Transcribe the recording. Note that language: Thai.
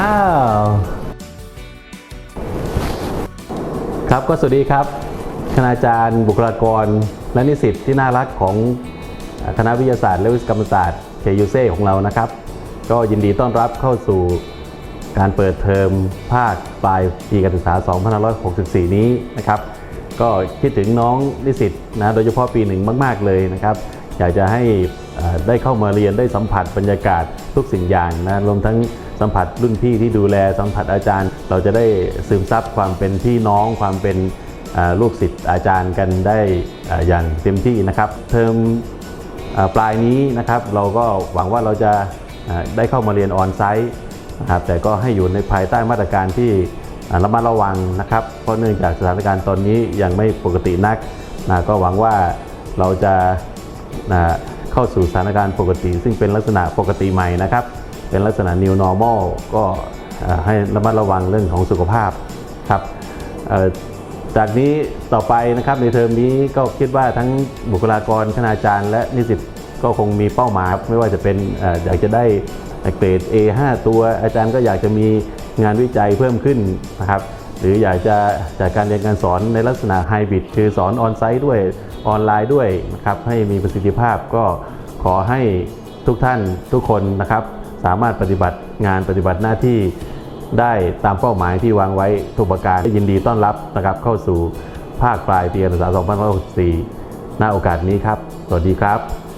ว้าครับก็สวัสดีครับ คณาจารย์บุคลากรและนิสิตที่น่ารักของคณะวิทยาศาสตร์ และวิศวกรรมศาสตร์เคยูเซ่ของเรานะครับ ก็ยินดีต้อนรับเข้าสู่การเปิดเทอมภาคปลายปีการศึกษา 2564 นี้นะครับ ก็คิดถึงน้องนิสิตนะโดยเฉพาะปีหนึ่งมาก ๆ เลยนะครับ อยากจะให้ได้เข้ามาเรียนได้สัมผัสบรรยากาศทุกสิ่งอย่างนะรวมทั้งสัมผัสรุ่นพี่ที่ดูแลสัมผัสอาจารย์ เราจะได้ซึมซับความเป็นพี่น้องความเป็นลูกศิษย์อาจารย์กันได้อย่างเต็มที่นะครับ เทอมปลายนี้นะครับเราก็หวังว่าเราจะได้เข้ามาเรียนออนไซต์นะครับแต่ก็ให้อยู่ในภายใต้มาตรการที่ระมัดระวังนะครับ เพราะเนื่องจากสถานการณ์ตอนนี้ยังไม่ปกตินักนะก็หวังว่าเราจะ นะเข้าสู่สถานการณ์ปกติ ซึ่งเป็นลักษณะปกติใหม่นะครับ เป็นลักษณะ new normal ก็ให้ระมัดระวังเรื่องของสุขภาพครับจากนี้ต่อไปนะครับในเทอมนี้ก็คิดว่าทั้งบุคลากรคณาจารย์ และนิสิตก็คงมีเป้าหมาย ไม่ว่าจะเป็นเอ่ออยากจะได้เกรด A 5 ตัวอาจารย์ก็อยากจะมีงานวิจัยเพิ่มขึ้นนะครับ หรืออยากจะจากการเรียนการสอนในลักษณะไฮบริดคือสอนออนไซต์ด้วยออนไลน์ด้วยนะครับให้มีประสิทธิภาพก็ขอให้ทุกท่านทุกคนนะครับ สามารถปฏิบัติงานปฏิบัติหน้าที่ได้ตามเป้าหมายที่วางไว้ทุกประการยินดีต้อนรับนะครับเข้าสู่ภาคปลายปีการศึกษา 2564 ณ โอกาสนี้ครับ สวัสดีครับ